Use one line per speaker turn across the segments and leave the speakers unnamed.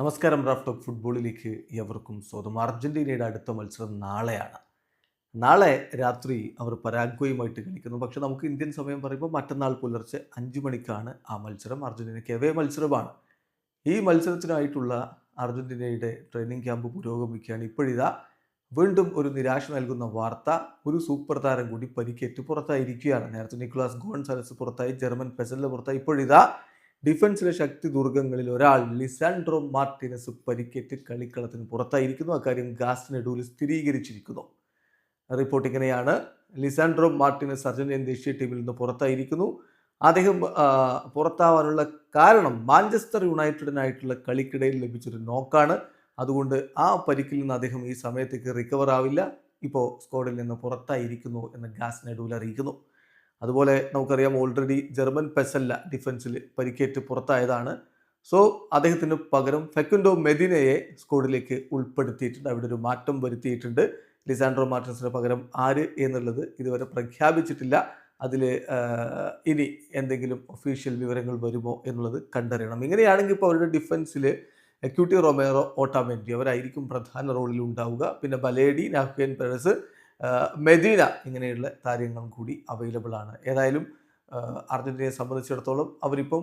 നമസ്കാരം Raf talk ഫുട്ബോളിലേക്ക് എവർക്കും സ്വാഗതം. അർജന്റീനയുടെ അടുത്ത മത്സരം നാളെയാണ്. നാളെ രാത്രി അവർ പരാഗ്വയുമായിട്ട് കളിക്കുന്നു. പക്ഷേ നമുക്ക് ഇന്ത്യൻ സമയം പറയുമ്പോൾ മറ്റന്നാൾ പുലർച്ചെ അഞ്ച് മണിക്കാണ് ആ മത്സരം. അർജന്റീനയ്ക്ക് എവേ മത്സരമാണ്. ഈ മത്സരത്തിനായിട്ടുള്ള അർജന്റീനയുടെ ട്രെയിനിങ് ക്യാമ്പ് പുരോഗമിക്കുകയാണ്. ഇപ്പോഴിതാ വീണ്ടും ഒരു നിരാശ നൽകുന്ന വാർത്ത ഒരു സൂപ്പർ താരം കൂടി പരിക്കേറ്റ് പുറത്തായിരിക്കുകയാണ്. നേരത്തെ നിക്കുലാസ് ഗോൺസാലസ് പുറത്തായി ജർമ്മൻ പെസലിന് പുറത്തായി. ഇപ്പോഴിതാ ഡിഫൻസിലെ ശക്തി ദുർഗങ്ങളിൽ ഒരാൾ ലിസാൻഡ്രോ മാർട്ടിനസ് പരിക്കേറ്റ് കളിക്കളത്തിന് പുറത്തായിരിക്കുന്നു. അക്കാര്യം ഗാസ്നെഡൂൽ സ്ഥിരീകരിച്ചിരിക്കുന്നു. റിപ്പോർട്ട് ഇങ്ങനെയാണ്. ലിസാൻഡ്രോ മാർട്ടിനസ് അർജന്റീൻ ദേശീയ ടീമിൽ നിന്ന് പുറത്തായിരിക്കുന്നു. അദ്ദേഹം പുറത്താവാനുള്ള കാരണം മാഞ്ചസ്റ്റർ യുണൈറ്റഡിനായിട്ടുള്ള കളിക്കിടയിൽ ലഭിച്ചൊരു നോക്കാണ് അതുകൊണ്ട് ആ പരിക്കിൽ നിന്ന് അദ്ദേഹം ഈ സമയത്തേക്ക് റിക്കവർ ആവില്ല. ഇപ്പോൾ സ്ക്വാഡിൽ നിന്ന് പുറത്തായിരിക്കുന്നു എന്ന് ഗാസ് നെഡൂൽ അറിയിക്കുന്നു. അതുപോലെ നമുക്കറിയാം ഓൾറെഡി ജർമ്മൻ പെസല്ല ഡിഫൻസിൽ പരിക്കേറ്റ് പുറത്തായതാണ്. സോ അദ്ദേഹത്തിന് പകരം ഫെക്കുൻഡോ മെദിനയെ സ്കോഡിലേക്ക് ഉൾപ്പെടുത്തിയിട്ടുണ്ട്. അവിടെ ഒരു മാറ്റം വരുത്തിയിട്ടുണ്ട്. ലിസാൻഡ്രോ മാർട്ടിൻസിന് പകരം ആര് എന്നുള്ളത് ഇതുവരെ പ്രഖ്യാപിച്ചിട്ടില്ല. അതിൽ ഇനി എന്തെങ്കിലും ഒഫീഷ്യൽ വിവരങ്ങൾ വരുമോ എന്നുള്ളത് കണ്ടറിയണം. ഇങ്ങനെയാണെങ്കിൽ ഇപ്പോൾ അവരുടെ ഡിഫൻസിൽ എക്യൂട്ടി റൊമേറോ ഓട്ടാമെന്റി അവരായിരിക്കും പ്രധാന റോളിൽ ഉണ്ടാവുക. പിന്നെ ബലേഡി നാഫ്ഗൻ പെരസ് മെദീന ഇങ്ങനെയുള്ള താരങ്ങളും കൂടി അവൈലബിൾ ആണ്. ഏതായാലും അർജന്റീനയെ സംബന്ധിച്ചിടത്തോളം അവരിപ്പം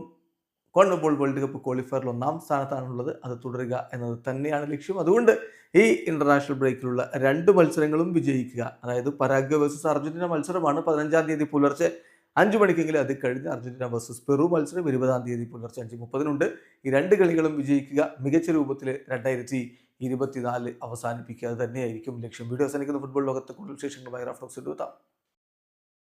കോൺബോൾ വേൾഡ് കപ്പ് ക്വാളിഫയറിൽ ഒന്നാം സ്ഥാനത്താണുള്ളത്. അത് തുടരുക എന്നത് തന്നെയാണ് ലക്ഷ്യം. അതുകൊണ്ട് ഈ ഇന്റർനാഷണൽ ബ്രേക്കിലുള്ള രണ്ട് മത്സരങ്ങളും വിജയിക്കുക. അതായത് പരാഗ്വ വേഴ്സസ് അർജന്റീന മത്സരമാണ് പതിനഞ്ചാം തീയതി പുലർച്ചെ അഞ്ച് മണിക്കെങ്കിലും അത് കഴിഞ്ഞ് അർജന്റീന വേഴ്സസ് പെറു മത്സരം ഇരുപതാം തീയതി പുലർച്ചെ അഞ്ച് മുപ്പതിനുണ്ട്. ഈ രണ്ട് കളികളും വിജയിക്കുക മികച്ച രൂപത്തിൽ രണ്ടായിരത്തി ഇരുപത്തിനാല് അവസാനിപ്പിക്കുക. തന്നെയായിരിക്കും ലക്ഷ്യം. വീഡിയോ അവസാനിക്കുന്ന ഫുട്ബോൾ ലോകത്തെ കൂടുതൽ വിശേഷങ്ങളുമായി റാഫ്റ്റോക്സ് എടുത്താം